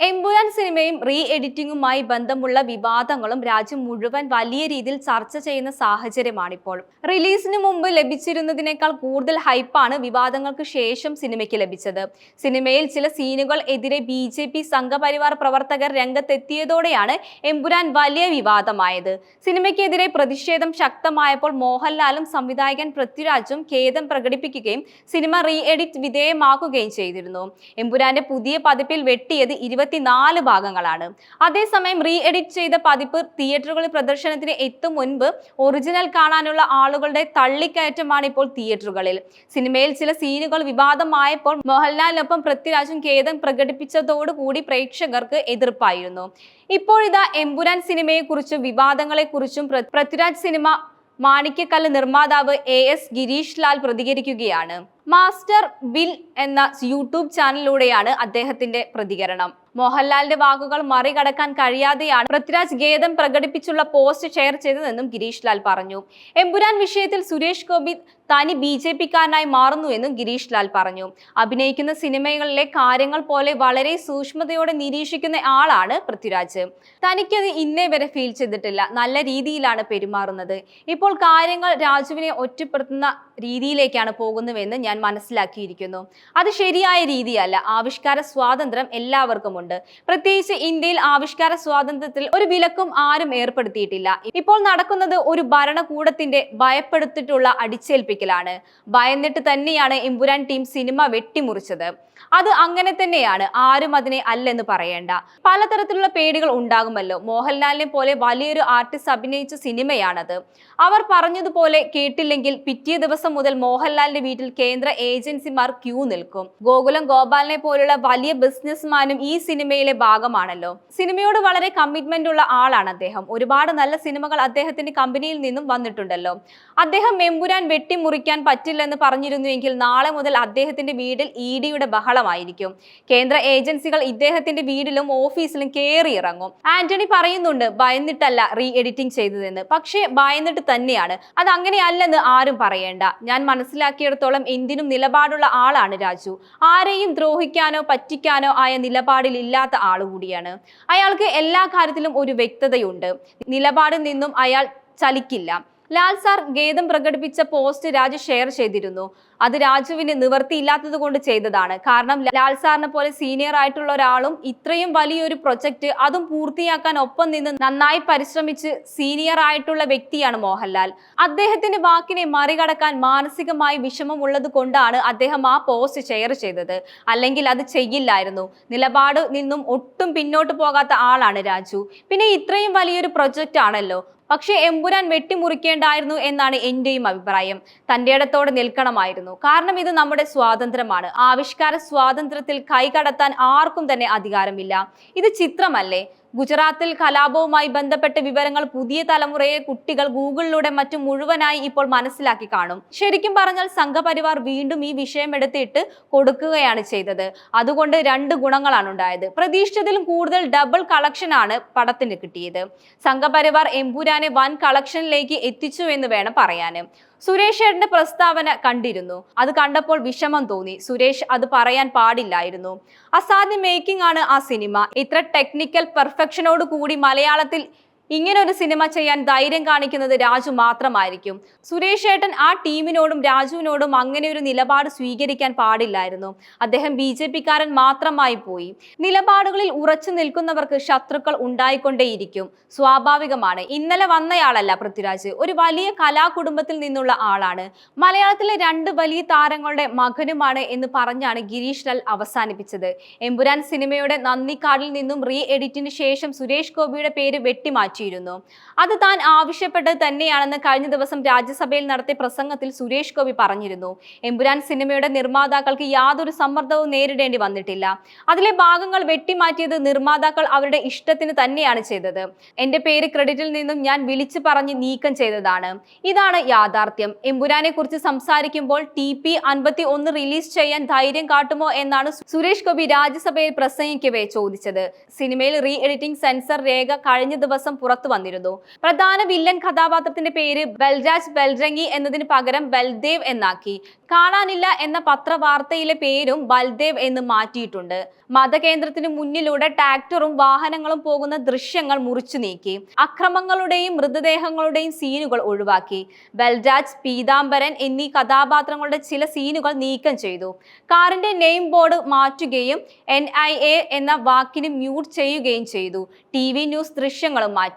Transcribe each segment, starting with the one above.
എമ്പുരാൻ സിനിമയും റീ എഡിറ്റിംഗുമായി ബന്ധമുള്ള വിവാദങ്ങളും രാജ്യം മുഴുവൻ വലിയ രീതിയിൽ ചർച്ച ചെയ്യുന്ന സാഹചര്യമാണിപ്പോൾ. റിലീസിന് മുമ്പ് ലഭിച്ചിരുന്നതിനേക്കാൾ കൂടുതൽ ഹൈപ്പാണ് വിവാദങ്ങൾക്ക് ശേഷം സിനിമയ്ക്ക് ലഭിച്ചത്. സിനിമയിൽ ചില സീനുകൾ എതിരെ ബി ജെ പി സംഘപരിവാർ പ്രവർത്തകർ രംഗത്തെത്തിയതോടെയാണ് എമ്പുരാൻ വലിയ വിവാദമായത്. സിനിമയ്ക്കെതിരെ പ്രതിഷേധം ശക്തമായപ്പോൾ മോഹൻലാലും സംവിധായകൻ പൃഥ്വിരാജും ഖേദം പ്രകടിപ്പിക്കുകയും സിനിമ റീ എഡിറ്റ് വിധേയമാക്കുകയും ചെയ്തിരുന്നു. എമ്പുരാന്റെ പുതിയ പതിപ്പിൽ വെട്ടിയത് ഇരുപത്തിനാല് ഭാഗങ്ങളാണ്. അതേസമയം റീ എഡിറ്റ് ചെയ്ത പതിപ്പ് തിയേറ്ററുകളിൽ പ്രദർശനത്തിന് എത്തും മുൻപ് ഒറിജിനൽ കാണാനുള്ള ആളുകളുടെ തള്ളിക്കയറ്റമാണ് ഇപ്പോൾ തിയേറ്ററുകളിൽ. സിനിമയിൽ ചില സീനുകൾ വിവാദമായപ്പോൾ മോഹൻലാലിനൊപ്പം പൃഥ്വിരാജും ഖേദം പ്രകടിപ്പിച്ചതോടുകൂടി പ്രേക്ഷകർക്ക് എതിർപ്പായിരുന്നു. ഇപ്പോഴിതാ എമ്പുരാൻ സിനിമയെക്കുറിച്ചും വിവാദങ്ങളെക്കുറിച്ചും കുറിച്ചും പൃഥ്വിരാജ് സിനിമ മാണിക്യക്കല്ല് നിർമ്മാതാവ് എ എസ് ഗിരീഷ് ലാൽ പ്രതികരിക്കുകയാണ്. മാസ്റ്റർ ബിൽ എന്ന യൂട്യൂബ് ചാനലിലൂടെയാണ് അദ്ദേഹത്തിന്റെ പ്രതികരണം. മോഹൻലാലിന്റെ വാക്കുകൾ മറികടക്കാൻ കഴിയാതെയാണ് പൃഥ്വിരാജ് ഖേദം പ്രകടിപ്പിച്ചുള്ള പോസ്റ്റ് ഷെയർ ചെയ്തതെന്നും ഗിരീഷ് ലാൽ പറഞ്ഞു. എമ്പുരാൻ വിഷയത്തിൽ സുരേഷ് ഗോപി തനി ബി ജെ പിക്കാരനായി മാറുന്നുവെന്നും ഗിരീഷ് ലാൽ പറഞ്ഞു. അഭിനയിക്കുന്ന സിനിമകളിലെ കാര്യങ്ങൾ പോലെ വളരെ സൂക്ഷ്മതയോടെ നിരീക്ഷിക്കുന്ന ആളാണ് പൃഥ്വിരാജ്. തനിക്കത് ഇന്നേ വരെ ഫീൽ ചെയ്തിട്ടില്ല. നല്ല രീതിയിലാണ് പെരുമാറുന്നത്. ഇപ്പോൾ കാര്യങ്ങൾ രാജുവിനെ ഒറ്റപ്പെടുത്തുന്ന രീതിയിലേക്കാണ് പോകുന്നുവെന്ന് ഞാൻ മനസ്സിലാക്കിയിരിക്കുന്നു. അത് ശരിയായ രീതിയല്ല. ആവിഷ്കാര സ്വാതന്ത്ര്യം എല്ലാവർക്കുമുണ്ട്. പ്രത്യേകിച്ച് ഇന്ത്യയിൽ ആവിഷ്കാര സ്വാതന്ത്ര്യത്തിൽ ഒരു വിലക്കും ആരും ഏർപ്പെടുത്തിയിട്ടില്ല. ഇപ്പോൾ നടക്കുന്നത് ഒരു ഭരണകൂടത്തിന്റെ ഭയപ്പെടുത്തിട്ടുള്ള അടിച്ചേൽപ്പിക്കലാണ്. ഭയന്നിട്ട് തന്നെയാണ് എമ്പുരാൻ ടീം സിനിമ വെട്ടിമുറിച്ചത്. അത് അങ്ങനെ തന്നെയാണ്. ആരും അതിനെ അല്ലെന്ന് പറയേണ്ട. പലതരത്തിലുള്ള പേടികൾ ഉണ്ടാകുമല്ലോ. മോഹൻലാലിനെ പോലെ വലിയൊരു ആർട്ടിസ്റ്റ് അഭിനയിച്ച സിനിമയാണത്. അവർ പറഞ്ഞതുപോലെ കേട്ടില്ലെങ്കിൽ പിറ്റേ ദിവസം മുതൽ മോഹൻലാലിന്റെ വീട്ടിൽ കേന്ദ്ര ഏജൻസിമാർ ക്യൂ നിൽക്കും. ഗോകുലം ഗോപാലിനെ പോലുള്ള വലിയ ബിസിനസ്മാനും ഈ സിനിമയിലെ ഭാഗമാണല്ലോ. സിനിമയോട് വളരെ കമ്മിറ്റ്മെന്റ് ഉള്ള ആളാണ് അദ്ദേഹം. ഒരുപാട് നല്ല സിനിമകൾ അദ്ദേഹത്തിന്റെ കമ്പനിയിൽ നിന്നും വന്നിട്ടുണ്ടല്ലോ. അദ്ദേഹം മെമ്പുരാൻ വെട്ടിമുറിക്കാൻ പറ്റില്ലെന്ന് പറഞ്ഞിരുന്നുവെങ്കിൽ നാളെ മുതൽ അദ്ദേഹത്തിന്റെ വീടിൽ ഇ ഡിയുടെ ബഹളമായിരിക്കും. കേന്ദ്ര ഏജൻസികൾ ഇദ്ദേഹത്തിന്റെ വീടിലും ഓഫീസിലും കയറി ഇറങ്ങും. ആന്റണി പറയുന്നുണ്ട് ഭയന്നിട്ടല്ല റീ എഡിറ്റിംഗ് ചെയ്തതെന്ന്. പക്ഷേ ഭയന്നിട്ട് തന്നെയാണ്. അത് അങ്ങനെയല്ലെന്ന് ആരും പറയേണ്ട. ഞാൻ മനസ്സിലാക്കിയിടത്തോളം എന്തിനും നിലപാടുള്ള ആളാണ് രാജു. ആരെയും ദ്രോഹിക്കാനോ പറ്റിക്കാനോ ആയ നിലപാടിൽ ഇല്ലാത്ത ആളുകൂടിയാണ് അയാൾക്ക് എല്ലാ കാര്യത്തിലും ഒരു വ്യക്തതയുണ്ട്. നിലപാടിൽ നിന്നും അയാൾ ചലിക്കില്ല. ലാൽ സാർ ഖേദം പ്രകടിപ്പിച്ച പോസ്റ്റ് രാജു ഷെയർ ചെയ്തിരുന്നു. അത് രാജുവിന് നിവർത്തിയില്ലാത്തത് കൊണ്ട് ചെയ്തതാണ്. കാരണം ലാൽ സാറിനെ പോലെ സീനിയർ ആയിട്ടുള്ള ഒരാളും ഇത്രയും വലിയൊരു പ്രൊജക്ട് അതും പൂർത്തിയാക്കാൻ ഒപ്പം നിന്ന് നന്നായി പരിശ്രമിച്ച് സീനിയർ ആയിട്ടുള്ള വ്യക്തിയാണ് മോഹൻലാൽ. അദ്ദേഹത്തിന്റെ വാക്കിനെ മറികടക്കാൻ മാനസികമായി വിഷമമുള്ളത് കൊണ്ടാണ് അദ്ദേഹം ആ പോസ്റ്റ് ഷെയർ ചെയ്തത്. അല്ലെങ്കിൽ അത് ചെയ്യില്ലായിരുന്നു. നിലപാട് നിന്നും ഒട്ടും പിന്നോട്ട് പോകാത്ത ആളാണ് രാജു. പിന്നെ ഇത്രയും വലിയൊരു പ്രൊജക്റ്റ് ആണല്ലോ. പക്ഷേ എമ്പുരാൻ വെട്ടിമുറിക്കേണ്ടായിരുന്നു എന്നാണ് എന്റെയും അഭിപ്രായം. തന്റെ ഇടത്തോടെ നിൽക്കണമായിരുന്നു. കാരണം ഇത് നമ്മുടെ സ്വാതന്ത്ര്യമാണ്. ആവിഷ്കാര സ്വാതന്ത്ര്യത്തിൽ കൈകടത്താൻ ആർക്കും തന്നെ അധികാരമില്ല. ഇത് ചിത്രമല്ലേ? ഗുജറാത്തിൽ കലാപവുമായി ബന്ധപ്പെട്ട വിവരങ്ങൾ പുതിയ തലമുറയെ കുട്ടികൾ ഗൂഗിളിലൂടെ മറ്റും മുഴുവനായി ഇപ്പോൾ മനസ്സിലാക്കി കാണും. ശരിക്കും പറഞ്ഞാൽ സംഘപരിവാർ വീണ്ടും ഈ വിഷയം എടുത്തിട്ട് കൊടുക്കുകയാണ് ചെയ്തത്. അതുകൊണ്ട് രണ്ട് ഗുണങ്ങളാണ് ഉണ്ടായത്. പ്രതീക്ഷിച്ചതിലും കൂടുതൽ ഡബിൾ കളക്ഷൻ ആണ് പടത്തിന് കിട്ടിയത്. സംഘപരിവാർ എംപുരാനെ വൻ കളക്ഷനിലേക്ക് എത്തിച്ചു എന്ന് വേണം പറയാൻ സുരേഷ് ഏട്ടന്റെ പ്രസ്താവന കണ്ടിരുന്നു. അത് കണ്ടപ്പോൾ വിഷമം തോന്നി. സുരേഷ് അത് പറയാൻ പാടില്ലായിരുന്നു. അസാധ്യ മേക്കിംഗ് ആണ് ആ സിനിമ. ഇത്ര ടെക്നിക്കൽ പെർഫെക്ഷനോട് കൂടി മലയാളത്തിൽ ഇങ്ങനെ ഒരു സിനിമ ചെയ്യാൻ ധൈര്യം കാണിക്കുന്നത് രാജു മാത്രമായിരിക്കും. സുരേഷ് ഏട്ടൻ ആ ടീമിനോടും രാജുവിനോടും അങ്ങനെ ഒരു നിലപാട് സ്വീകരിക്കാൻ പാടില്ലായിരുന്നു. അദ്ദേഹം ബി ജെ പിക്കാരൻ മാത്രമായി പോയി. നിലപാടുകളിൽ ഉറച്ചു നിൽക്കുന്നവർക്ക് ശത്രുക്കൾ ഉണ്ടായിക്കൊണ്ടേയിരിക്കും. സ്വാഭാവികമാണ്. ഇന്നലെ വന്നയാളല്ല പൃഥ്വിരാജ്. ഒരു വലിയ കലാകുടുംബത്തിൽ നിന്നുള്ള ആളാണ്. മലയാളത്തിലെ രണ്ട് വലിയ താരങ്ങളുടെ മകനുമാണ് എന്ന് പറഞ്ഞാണ് ഗിരീഷ് ലാൽ അവസാനിപ്പിച്ചത്. എമ്പുരാൻ സിനിമയുടെ നന്ദിക്കാടിൽ നിന്നും റീ എഡിറ്റിന് ശേഷം സുരേഷ് ഗോപിയുടെ പേര് വെട്ടിമാറ്റിയിരുന്നു അത് താൻ ആവശ്യപ്പെട്ടത് തന്നെയാണെന്ന് കഴിഞ്ഞ ദിവസം രാജ്യസഭയിൽ നടത്തിയ പ്രസംഗത്തിൽ സുരേഷ് ഗോപി പറഞ്ഞിരുന്നു. എമ്പുരാൻ സിനിമയുടെ നിർമ്മാതാക്കൾക്ക് യാതൊരു സമ്മർദ്ദവും നേരിടേണ്ടി വന്നിട്ടില്ല. അതിലെ ഭാഗങ്ങൾ വെട്ടിമാറ്റിയത് നിർമ്മാതാക്കൾ അവരുടെ ഇഷ്ടത്തിന് തന്നെയാണ് ചെയ്തത്. എന്റെ പേര് ക്രെഡിറ്റിൽ നിന്നും ഞാൻ വിളിച്ചു പറഞ്ഞ് നീക്കം ചെയ്തതാണ്. ഇതാണ് യാഥാർത്ഥ്യം. എമ്പുരാനെ കുറിച്ച് സംസാരിക്കുമ്പോൾ ടി പി അൻപത്തി ഒന്ന് റിലീസ് ചെയ്യാൻ ധൈര്യം കാട്ടുമോ എന്നാണ് സുരേഷ് ഗോപി രാജ്യസഭയിൽ പ്രസംഗിക്കവേ ചോദിച്ചത്. സിനിമയിൽ റീ എഡിറ്റിംഗ് സെൻസർ രേഖ കഴിഞ്ഞ ദിവസം പുറത്തു വന്നിരുന്നു. പ്രധാന വില്ലൻ കഥാപാത്രത്തിന്റെ പേര് ബൽരാജ് ബൽരംഗി എന്നതിന് പകരം ബൽദേവ് എന്നാക്കി. കാണാനില്ല എന്ന പത്രവാർത്തയിലെ പേരും ബൽദേവ് എന്ന് മാറ്റിയിട്ടുണ്ട്. മതകേന്ദ്രത്തിന് മുന്നിലൂടെ ട്രാക്ടറും വാഹനങ്ങളും പോകുന്ന ദൃശ്യങ്ങൾ മുറിച്ചു നീക്കി. അക്രമങ്ങളുടെയും മൃതദേഹങ്ങളുടെയും സീനുകൾ ഒഴിവാക്കി. ബൽരാജ് പീതാംബരൻ എന്നീ കഥാപാത്രങ്ങളുടെ ചില സീനുകൾ നീക്കം ചെയ്തു. കാറിന്റെ നെയിം ബോർഡ് മാറ്റുകയും എൻ എന്ന വാക്കിന് മ്യൂട്ട് ചെയ്യുകയും ചെയ്തു. ടി ന്യൂസ് ദൃശ്യങ്ങളും മാറ്റി.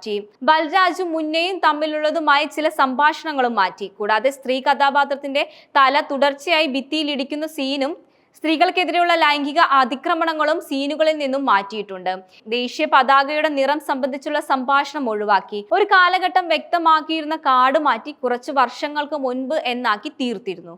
ബൽരാജും മുന്നയും തമ്മിലുള്ളതുമായ ചില സംഭാഷണങ്ങളും മാറ്റി. കൂടാതെ സ്ത്രീ കഥാപാത്രത്തിന്റെ തല തുടർച്ചയായി ഭിത്തിയിലിടിക്കുന്ന സീനും സ്ത്രീകൾക്കെതിരെയുള്ള ലൈംഗിക അതിക്രമണങ്ങളും സീനുകളിൽ നിന്നും മാറ്റിയിട്ടുണ്ട്. ദേശീയ പതാകയുടെ നിറം സംബന്ധിച്ചുള്ള സംഭാഷണം ഒഴിവാക്കി. ഒരു കാലഘട്ടം വ്യക്തമാക്കിയിരുന്ന കാട് മാറ്റി കുറച്ച് വർഷങ്ങൾക്ക് മുൻപ് എന്നാക്കി തീർത്തിരുന്നു.